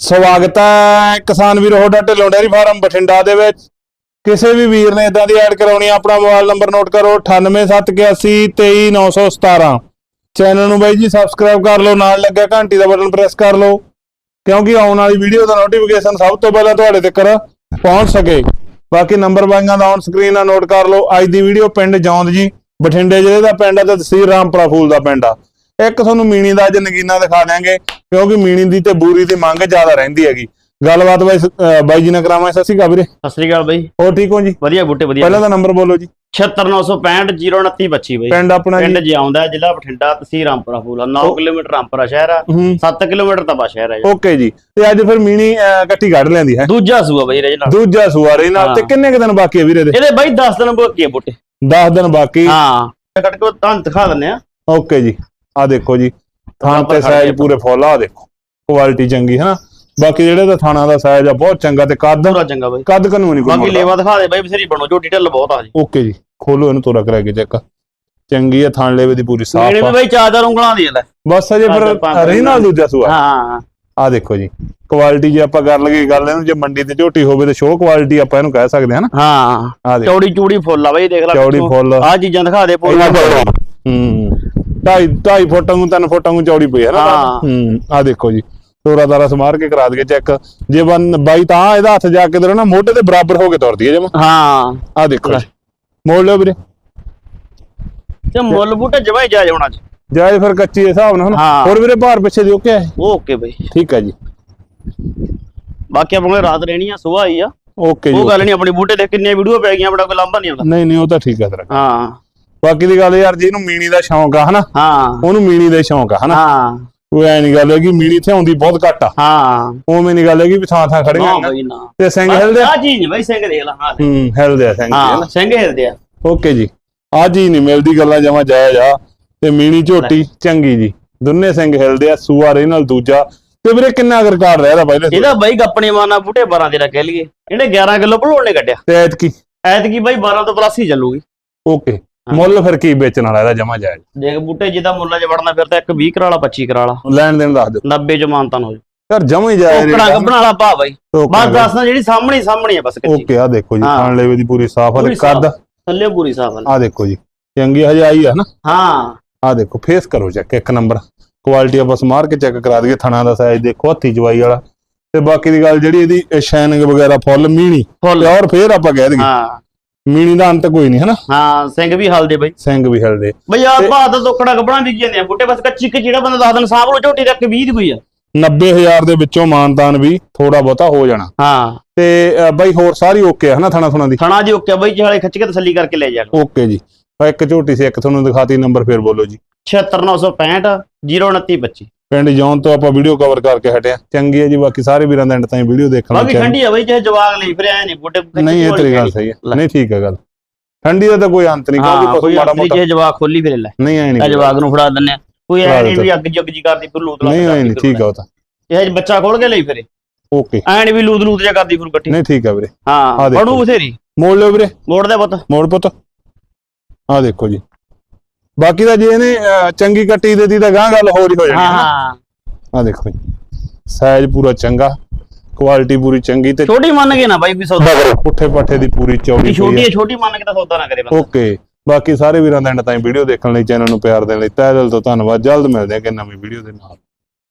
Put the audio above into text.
ਸਵਾਗਤ ਹੈ ਕਿਸਾਨ ਵੀਰ, ਤੁਹਾਡਾ ਢਿੱਲੋਂ ਡੈਰੀ ਫਾਰਮ ਬਠਿੰਡਾ ਦੇ ਵਿੱਚ। ਕਿਸੇ ਵੀ ਵੀਰ ਨੇ ਇਦਾਂ ਦੀ ਐਡ ਕਰਾਉਣੀ ਆ, ਆਪਣਾ ਮੋਬਾਈਲ ਨੰਬਰ ਨੋਟ ਕਰੋ 9871823917 ਚੈਨਲ ਨੂੰ ਬਾਈ ਜੀ ਸਬਸਕ੍ਰਾਈਬ ਕਰ ਲਓ, ਨਾਲ ਲੱਗਿਆ ਘੰਟੀ ਦਾ ਬਟਨ ਪ੍ਰੈਸ ਕਰ ਲਓ, ਕਿਉਂਕਿ ਆਉਣ ਵਾਲੀ ਵੀਡੀਓ ਦਾ ਨੋਟੀਫਿਕੇਸ਼ਨ ਸਭ ਤੋਂ ਪਹਿਲਾਂ ਤੁਹਾਡੇ ਤੱਕ ਪਹੁੰਚ ਸਕੇ। ਬਾਕੀ ਨੰਬਰ ਬਾਈਆਂ ਦਾ ਔਨ ਸਕਰੀਨ ਆ ਨੋਟ ਕਰ ਲਓ। ਅੱਜ ਦੀ ਵੀਡੀਓ ਪਿੰਡ ਜੌਂਦ ਜੀ, ਬਠਿੰਡੇ ਜ਼ਿਲ੍ਹੇ ਦਾ ਪਿੰਡ ਆ ਤੇ ਤਹਿਸੀਲ ਰਾਮਪੁਰਾ ਫੂਲ ਦਾ ਪਿੰਡ ਆ। ਇੱਕ ਤੁਹਾਨੂੰ ਮੀਣੀ ਦਾ ਅੱਜ ਨਗੀਨਾ ਦਿਖਾ ਦਿਆਂਗੇ ਕਿਉਂਕਿ ਮੀਣੀ ਦੀ ਤੇ ਬੂਰੀ ਦੀ ਮੰਗ ਜ਼ਿਆਦਾ ਰਹਿੰਦੀ ਹੈਗੀ। ਗੱਲਬਾਤ ਬਾਈ ਅਹ ਬਾਈ ਜੀ ਨਾਲ ਕਰਾਵਾਂ ਸਤਿ ਸ਼੍ਰੀ ਅਕਾਲ ਵੀਰੇ। ਸਤਿ ਸ੍ਰੀ ਅਕਾਲ ਬਾਈ। ਹੋਰ ਠੀਕ ਹੋ ਜੀ? ਵਧੀਆ ਬੂਟੇ ਵਧੀਆ। ਪਹਿਲਾਂ ਦਾ ਨੰਬਰ ਬੋਲੋ ਜੀ। 76965 25 ਬਾਈ। ਪਿੰਡ ਆਪਣਾ ਪਿੰਡ ਜੀ ਜਿਆਉਂਦਾ ਜ਼ਿਲ੍ਹਾ ਬਠਿੰਡਾ ਤਹਿਸੀਲ ਰਾਮਪੁਰਾ ਫੂਲਾ 9 ਕਿਲੋਮੀਟਰ ਰਾਮਪੁਰਾ ਸ਼ਹਿਰ ਆ। ਹੂੰ। 7 ਕਿਲੋਮੀਟਰ ਤਬਾ ਸ਼ਹਿਰ ਆ ਜੀ। ਓਕੇ ਜੀ। ਤੇ ਅੱਜ ਫਿਰ ਮੀਣੀ ਅਹ, ਇਕੱਠੀ ਕੱਢ ਲੈਂਦੀ ਹੈ। ਦੂਜਾ ਸੂਆ ਬਾਈ ਨਾਲ। ਦੂਜਾ ਸੂਆਰੇ ਨਾਲ। ਤੇ ਕਿੰਨੇ ਕੁ ਦਿਨ ਬਾਕੀ ਹੈ ਵੀਰੇ ਦੇ ਇਹਦੇ ਬਾਈ 10 ਦਿਨ ਬਾਕੀ ਆ ਬੂਟੇ। 10 ਦਿਨ ਬਾਕੀ। ਹਾਂ। ਕੱਟ ਕੇ ਤੁਹਾਨੂੰ ਦਿਖਾ ਦਿੰਨੇ ਆ। ਓਕੇ ਜੀ। ਆ ਦੇਖੋ ਜੀ ਥਾਂ ਤੇ ਸਾਈਜ਼ ਪੂਰੇ ਫੁੱਲ ਆ ਦੇਖੋ। ਕੁਆਲਿਟੀ ਚੰਗੀ ਹੈ ਨਾ ਬਾਕੀ ਜਿਹੜੇ ਦਾ ਥਾਣਾ ਦਾ ਸਾਈਜ਼ ਆ ਬਹੁਤ ਚੰਗਾ ਤੇ ਕੱਦ ਪੂਰਾ ਚੰਗਾ ਬਾਈ। ਕੱਦ ਕਨੂੰ ਨਹੀਂ ਬਾਕੀ ਕੋਈ ਲੇਵਾ ਦਿਖਾ ਦੇ ਬਾਈ ਬਸੇਰੀ ਬਣੋ ਜੋ ਡਿਟੇਲ ਬਹੁਤ ਆ ਜੀ। ਓਕੇ ਜੀ ਖੋਲੋ ਇਹਨੂੰ ਤੋਰਾ ਕਰਾ ਕੇ ਚੈੱਕ ਚੰਗੀ ਹੈ ਥਾਣ ਲੇਵੇ ਦੀ ਪੂਰੀ ਸਾਫ਼ ਮੇਰੇ ਵੀ ਆ। ਬਾਈ ਉਂਗਲਾਂ ਦੀ ਲੈ। ਬਸ ਅਜੇ ਫਿਰ ਰੀਨਲ ਦੂਜਾ ਸੂਆ। ਹਾਂ। ਆ ਦੇਖੋ ਜੀ ਕੁਆਲਿਟੀ ਜੇ ਆਪਾਂ ਕਰ ਲਈਏ ਗੱਲ ਇਹਨੂੰ ਜੇ ਮੰਡੀ ਤੇ ਝੋਟੀ ਹੋਵੇ ਤੇ ਸ਼ੋਅ ਕੁਆਲਿਟੀ ਆਪਾਂ ਇਹਨੂੰ ਕਹਿ ਸਕਦੇ ਹਾਂ ਨਾ ਹਾਂ। ਆ ਦੇਖੋ। ਚੌੜੀ ਚੂੜੀ ਫੁੱਲ ਆ ਬਾਈ ਦੇਖ ਲੈ ਚੌੜੀ ਫੁੱਲ। ਆ ਚੀਜ਼ਾਂ ਦਿਖਾ ਦੇ ਪੂਰੀ ਹੂੰ। ਢਾਈ ਢਾਈ ਫੁੱਟ ਨੂੰ ਤਿੰਨ ਫੁੱਟ ਨੂੰ ਚੌੜੀ ਪਈ ਹੈ ਨਾ ਹਾਂ। ਹੂੰ ਆ ਦੇਖੋ ਜੀ ਤੋਰਾ ਤਾਰਾ ਸਮਾਰ ਕੇ ਕਰਾ ਦਈਏ ਚੈੱਕ ਜੇ ਬਨ ਬਾਈ ਤਾਂ ਇਹਦਾ ਹੱਥ ਜਾ ਕੇ ਦਰ ਨਾ ਮੋਢੇ ਦੇ ਬਰਾਬਰ ਹੋ ਕੇ ਤੁਰਦੀ ਹੈ ਜਮ। ਹਾਂ। ਆ ਦੇਖੋ ਜੀ। ਮੋੜ ਲਿਓ ਵੀਰੇ। ਤੇ ਮੁੱਲ ਬੂਟੇ ਜਮਾ ਹੀ ਜਾ ਜਾਣਾ ਜੀ। ਜਾਇਜ਼ ਫਿਰ ਕੱਚੀ ਦੇ ਹਿਸਾਬ ਨਾਲ ਹੁਣ। ਹਾਂ। ਹੋਰ ਵੀਰੇ ਭਾਰ ਪਿੱਛੇ ਦਿਓ ਕਿਆ ਹੈ? ਓਕੇ ਬਾਈ। ਠੀਕ ਹੈ ਜੀ। ਬਾਕੀ ਆਪਣੇ ਕੋਲ ਰਾਤ ਰਹਿਣੀ ਆ ਸੁਬਾਹ ਆਈ ਆ। ਓਕੇ ਜੀ ਉਹ ਗੱਲ ਨਹੀਂ ਆਪਣੀ ਬੂਟੇ ਤੇ ਕਿੰਨੇ ਵੀਡੀਓ ਪੈ ਗਈਆਂ ਬੜਾ ਕੋਈ ਲਾਂਭਾ ਨਹੀਂ ਆਉਂਦਾ। ਨਹੀਂ ਨਹੀਂ ਉਹ ਤਾਂ ਠੀਕ ਹੈ ਤੇਰਾ ਹਾਂ। ਬਾਕੀ ਦੀ ਗੱਲ ਯਾਰ ਜੀ ਇਹਨੂੰ ਮੀਣੀ ਦਾ ਸ਼ੌਂਕ ਆ ਹਨਾ? ਹਾਂ। ਉਹਨੂੰ ਮੀਣੀ ਦਾ ਹੀ ਸ਼ੌਂਕ ਆ ਹਨਾ? ਹਾਂ। ਉਹ ਐ ਨਹੀਂ ਗੱਲ ਹੈ ਕਿ ਮੀਣੀ ਇੱਥੇ ਆਉਂਦੀ ਬਹੁਤ ਘੱਟ ਆ। ਹਾਂ। ਉਵੇਂ ਨਹੀਂ ਗੱਲ ਹੈ ਕਿ ਵੀ ਥਾਂ ਥਾਂ ਖੜੇ ਨਾ ਆ ਬਾਈ ਨਾ। ਤੇ ਸਿੰਘ ਹਿਲਦੇ ਆ? ਆ ਚੀਜ਼ ਨਹੀਂ ਬਾਈ ਸਿੰਘ ਦੇਖ ਲਾ ਹਾਂ ਹੂੰ ਹਿਲਦੇ ਆ ਸਿੰਘ ਜੀ, ਹਾਂ ਸਿੰਘ ਹਿਲਦੇ ਆ। ਓਕੇ ਜੀ। ਆ ਜੀ ਨਹੀਂ ਮਿਲਦੀ ਗੱਲਾਂ ਜਮਾ ਜਾਇਜ਼ ਆ। ਤੇ ਮੀਣੀ ਝੋਟੀ ਚੰਗੀ ਜੀ। ਦੋਨੇ ਸਿੰਘ ਹਿਲਦੇ ਆ ਸੂਆ ਰੇ ਨਾਲ ਦੂਜਾ। ਤੇ ਵੀਰੇ ਕਿੰਨਾ ਅਗਰ ਕਾਰ ਰਿਹਾ ਦਾ ਪਹਿਲੇ ਇਹਦਾ ਬਾਈ ਗੱਪਣੇ ਮਾਰਨਾ ਬੂਟੇ 12 ਦੇ ਦਾ ਕਹਿ ਲਈਏ। ਇਹਨੇ 11 ਕਿਲੋ ਭਲੋੜ ਨੇ ਕੱਢਿਆ। ਤੇ ਐਤਕੀ? ਐਤਕੀ ਬਾਈ 12 ਤੋਂ ਪਲੱਸ ਹੀ ਚੱਲੂਗੀ। ਓਕੇ। ਮੁੱਲ ਫਿਰ ਕੀ ਵੇਚਣ ਵਾਲਾ ਇਹਦਾ ਜਮਾ ਜਾਇਜ਼? ਦੇਖ ਬੂਟੇ ਜਿੱਦਾਂ ਮੁੱਲਾਂ 'ਚ ਵੜਨਾ ਫਿਰ ਤਾਂ ਇੱਕ 20 ਕਰਾਲਾ 25 ਕਰਾਲਾ ਲੈਣ ਦੇਣ ਦੱਸ ਦਿਓ। 90 ਚ ਮਾਨਤਾ ਹੋ ਯਾਰ ਜਮਾ ਹੀ ਜਾਇਜ਼ ਟੋਕੜਾ ਗੱਬਣਾ ਵਾਲਾ ਭਾ ਬਾਈ। ਬਸ ਦੱਸਣਾ ਜਿਹੜੀ ਸਾਹਮਣੇ ਹੀ ਸਾਹਮਣੇ ਆ ਬਸ ਕੱਚੀ। ਓਕੇ ਆ ਦੇਖੋ ਜੀ ਹਾਂ। ਖਾਣ ਲੈਵੇ ਦੀ ਪੂਰੀ ਸਾਫ਼ ਆ। ਕੱਦ। ਥੱਲੇ ਪੂਰੀ ਸਾਫ਼ ਆ ਦੇਖੋ ਜੀ ਚੰਗੀ ਹਜੇ ਆਈ ਆ ਨਾ। ਹਾਂ। ਆ ਦੇਖੋ ਫੇਸ ਕਰੋ ਚੈੱਕ ਇੱਕ ਨੰਬਰ ਕੁਆਲਿਟੀ ਆਪਾਂ ਸਮਾਰ ਕੇ ਚੈੱਕ ਕਰਾ ਦਈਏ ਥਣਾ ਦਾ ਸਾਈਜ਼ ਦੇਖੋ ਹੱਥੀ ਜਵਾਈ ਵਾਲਾ। ਤੇ ਬਾਕੀ ਦੀ ਗੱਲ ਜਿਹੜੀ ਇਹਦੀ ਸ਼ਾਈਨਿੰਗ ਵਗੈਰਾ ਫੁੱਲ ਮੀਣੀ। ਔਰ ਫੇਰ ਆਪਾਂ ਕਹਿ ਦਈਏ। ਹਾਂ। ਮੀਣੀ ਦਾ ਅੰਤ ਕੋਈ ਨਹੀਂ ਹਨਾ? ਹਾਂ ਸਿੰਘ ਵੀ ਹਲਦੇ ਬਾਈ। ਸਿੰਘ ਵੀ ਹਿਲਦੇ ਬਈ ਆ ਭਾਅ ਦਾ ਟੋਕੜਾ ਗੱਬਣਾ ਵੀ ਜਾਂਦੇ ਆ ਬੂਟੇ ਬਸ ਕੱਚੀ ਕਿ ਜਿਹੜਾ ਬੰਦਾ 10 ਦਿਨ ਸਾਂਭ ਲੋ ਝੋਟੀ ਤੱਕ 20 ਦੀ ਕੋਈ ਆ। 90000 ਦੇ ਵਿੱਚੋਂ ਮਾਨਤਾਨ ਵੀ ਥੋੜਾ ਬਹੁਤਾ ਹੋ ਜਾਣਾ। ਹਾਂ। ਤੇ ਬਾਈ ਹੋਰ ਸਾਰੀ ਓਕੇ ਆ ਹਨਾ ਥਣਾ ਥਣਾ ਦੀ? ਥਣਾ ਜੀ ਓਕੇ ਬਾਈ ਚਾਲੇ ਖਿੱਚ ਕੇ ਤਸੱਲੀ ਕਰਕੇ ਲੈ ਜਾ ਓਕੇ ਜੀ। ਇੱਕ ਝੋਟੀ ਸੀ ਇੱਕ ਤੁਹਾਨੂੰ ਦਿਖਾਤੀ ਨੰਬਰ ਫੇਰ ਬੋਲੋ ਜੀ। 76965 02925 ਪਿੰਡ ਜੌਨ ਤੋਂ ਆਪਾਂ ਵੀਡੀਓ ਕਵਰ ਕਰਕੇ ਹਟਿਆ। ਚੰਗੀ ਹੈ ਜੀ ਬਾਕੀ ਸਾਰੇ ਵੀਰਾਂ ਦਾ ਐਂਡ ਤਾਈਂ ਵੀਡੀਓ ਦੇਖਣ ਬਾਕੀ ਠੰਡੀ ਆ ਬਾਈ ਚਾਹੇ ਜਵਾਗ ਲਈ ਫਿਰ ਐ ਨਹੀਂ ਬੂਟੇ ਨਹੀਂ ਇਹ ਤੇਰੀ ਗੱਲ ਸਹੀ ਹੈ। ਨਹੀਂ ਠੀਕ ਹੈ ਗੱਲ। ਠੰਡੀ ਦਾ ਤਾਂ ਕੋਈ ਅੰਤ ਨਹੀਂ ਕਿਉਂਕਿ ਕੋਈ ਪਸ਼ੂ ਮਾੜਾ ਮੋਟਾ। ਜੇ ਜਵਾਗ ਖੋਲੀ ਫਿਰ ਲੈ। ਨਹੀਂ ਆ ਨਹੀਂ ਜਵਾਗ ਨੂੰ ਫੜਾ ਦਿੰਨੇ ਕੋਈ ਫੜਾ ਐ ਨਹੀਂ। ਵੀ ਅੱਗ ਜੁਗ ਜੀ ਕਰਦੀ ਫਿਰ ਲੂਤ ਨਹੀਂ ਆਈ ਨਹੀਂ ਠੀਕ ਆ ਉਹ ਤਾਂ। ਇਹ ਬੱਚਾ ਖੋਲ ਕੇ ਲਈ ਫਿਰੇ। ਓਕੇ। ਐ ਨਹੀਂ ਵੀ ਲੂਤ ਲੂਤ ਜਿਹਾ ਕਰਦੀ ਫਿਰ ਇਕੱਠੀ। ਨਹੀਂ ਠੀਕ ਆ ਵੀਰੇ। ਹਾਂ। ਬੜੂ ਬਥੇਰੀ। ਮੋੜ ਲਿਓ ਵੀਰੇ। ਮੋੜ ਦੇ ਪੁੱਤ। ਮੋੜ ਪੁੱਤ। ਆ ਦੇਖੋ ਜੀ। ਬਾਕੀ ਤਾਂ ਜੇ ਇਹਨੇ ਅਹ, ਚੰਗੀ ਕੱਟੀ ਦਿੱਤੀ ਤਾਂ ਗਾਂ ਗੱਲ ਹੋਰ ਹੀ ਹੋ ਜਾਣੀ। ਹਾਂ ਹੈ। ਆ ਦੇਖੋ ਜੀ ਸਾਈਜ਼ ਪੂਰਾ ਚੰਗਾ ਕੁਆਲਿਟੀ ਪੂਰੀ ਚੰਗੀ ਤੇ ਛੋਟੀ ਮੰਨ ਕੇ ਨਾ ਬਾਈ ਵੀ ਸੌਦਾ ਪੁੱਠੇ ਪਾਠੇ ਦੀ ਪੂਰੀ ਚੌੜੀ ਵੀ ਛੋਟੀ ਹੈ ਛੋਟੀ ਮੰਨ ਕੇ ਤਾਂ ਸੌਦਾ ਨਾ ਕਰੇ ਬੰਦਾ। ਓਕੇ ਬਾਕੀ ਸਾਰੇ ਵੀਰਾਂ ਦਾ ਐਂਡ ਤਾਈਂ ਵੀਡੀਓ ਦੇਖਣ ਲਈ ਚੈਨਲ ਨੂੰ ਪਿਆਰ ਦੇਣ ਲਈ ਤਹਿ ਦਿਲ ਤੋਂ ਧੰਨਵਾਦ। ਜਲਦ ਮਿਲਦੇ ਹਾਂ ਕਿ ਨਵੀਂ ਵੀਡੀਓ ਦੇ ਨਾਲ।